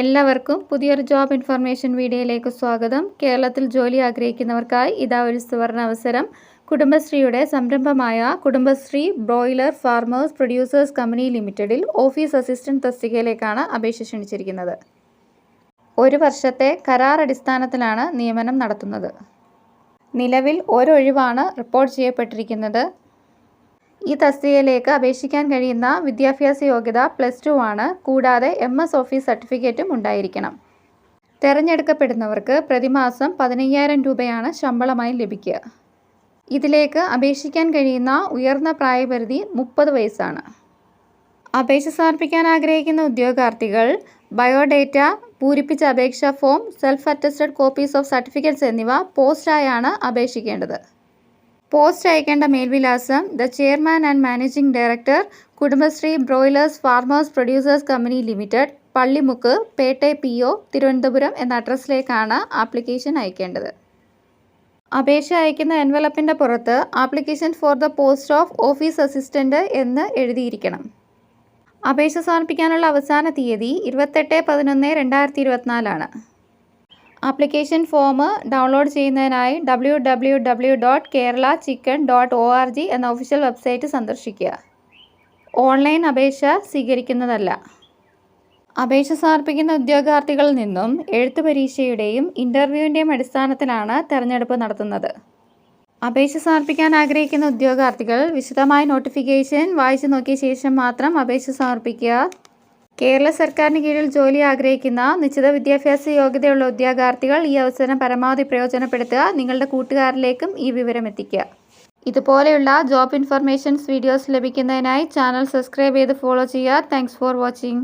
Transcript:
എല്ലാവർക്കും പുതിയൊരു job information വീഡിയോയിലേക്ക് സ്വാഗതം. കേരളത്തിൽ ജോലി ആഗ്രഹിക്കുന്നവർക്കായി ഇതാ ഒരു സുവർണ അവസരം. കുടുംബശ്രീയുടെ സംരംഭമായ Kudumbashree broiler farmers producers company ലിമിറ്റഡിൽ ഓഫീസ് അസിസ്റ്റന്റ് തസ്തികയിലേക്കാണ് അപേക്ഷ ക്ഷണിച്ചിരിക്കുന്നത്. ഒരു വർഷത്തെ കരാർ അടിസ്ഥാനത്തിലാണ് നിയമനം നടത്തുന്നത്. നിലവിൽ ഒരൊഴിവാണ് റിപ്പോർട്ട് ചെയ്യപ്പെട്ടിരിക്കുന്നത്. ഈ തസ്തികയിലേക്ക് അപേക്ഷിക്കാൻ കഴിയുന്ന വിദ്യാഭ്യാസ യോഗ്യത പ്ലസ് ടു ആണ്. കൂടാതെ എം എസ് ഓഫീസ് സർട്ടിഫിക്കറ്റും ഉണ്ടായിരിക്കണം. തിരഞ്ഞെടുക്കപ്പെടുന്നവർക്ക് പ്രതിമാസം പതിനയ്യായിരം രൂപയാണ് ശമ്പളമായി ലഭിക്കുക. ഇതിലേക്ക് അപേക്ഷിക്കാൻ കഴിയുന്ന ഉയർന്ന പ്രായപരിധി മുപ്പത് വയസ്സാണ്. അപേക്ഷ സമർപ്പിക്കാൻ ആഗ്രഹിക്കുന്ന ഉദ്യോഗാർത്ഥികൾ ബയോഡേറ്റ പൂരിപ്പിച്ച അപേക്ഷാ form self attested copies of certificates എന്നിവ പോസ്റ്റായാണ് അപേക്ഷിക്കേണ്ടത്. പോസ്റ്റ് അയക്കേണ്ട മേൽവിലാസം the chairman and managing director Kudumbashree broilers farmers producers company limited Pallimukku Pettah P O Thiruvananthapuram എന്ന അഡ്രസ്സിലേക്കാണ് ആപ്ലിക്കേഷൻ അയക്കേണ്ടത്. അപേക്ഷ അയക്കുന്ന എൻവലപ്പിന്റെ പുറത്ത് application for the post of office assistant എന്ന് എഴുതിയിരിക്കണം. അപേക്ഷ സമർപ്പിക്കാനുള്ള അവസാന തീയതി ഇരുപത്തെട്ട് പതിനൊന്ന് രണ്ടായിരത്തി ഇരുപത്തിനാലാണ് ആപ്ലിക്കേഷൻ ഫോം ഡൗൺലോഡ് ചെയ്യുന്നതിനായി W W W dot Kerala chicken dot O R G എന്ന ഒഫീഷ്യൽ വെബ്സൈറ്റ് സന്ദർശിക്കുക. ഓൺലൈൻ അപേക്ഷ സ്വീകരിക്കുന്നതല്ല. അപേക്ഷ സമർപ്പിക്കുന്ന ഉദ്യോഗാർത്ഥികളിൽ നിന്നും എഴുത്തു പരീക്ഷയുടെയും ഇന്റർവ്യൂവിന്റെയും അടിസ്ഥാനത്തിലാണ് തെരഞ്ഞെടുപ്പ് നടത്തുന്നത്. അപേക്ഷ സമർപ്പിക്കാൻ ആഗ്രഹിക്കുന്ന ഉദ്യോഗാർത്ഥികൾ വിശദമായ നോട്ടിഫിക്കേഷൻ വായിച്ചു നോക്കിയ ശേഷം മാത്രം അപേക്ഷ സമർപ്പിക്കുക. കേരള സർക്കാരിന് കീഴിൽ ജോലി ആഗ്രഹിക്കുന്ന നിശ്ചിത വിദ്യാഭ്യാസ യോഗ്യതയുള്ള ഉദ്യോഗാർത്ഥികൾ ഈ അവസരം പരമാവധി പ്രയോജനപ്പെടുത്തുക. നിങ്ങളുടെ കൂട്ടുകാരിലേക്കും ഈ വിവരം എത്തിക്കുക. ഇതുപോലെയുള്ള ജോബ് ഇൻഫർമേഷൻസ് വീഡിയോസ് ലഭിക്കുന്നതിനായി ചാനൽ സബ്സ്ക്രൈബ് ചെയ്ത് ഫോളോ ചെയ്യുക. Thanks for watching.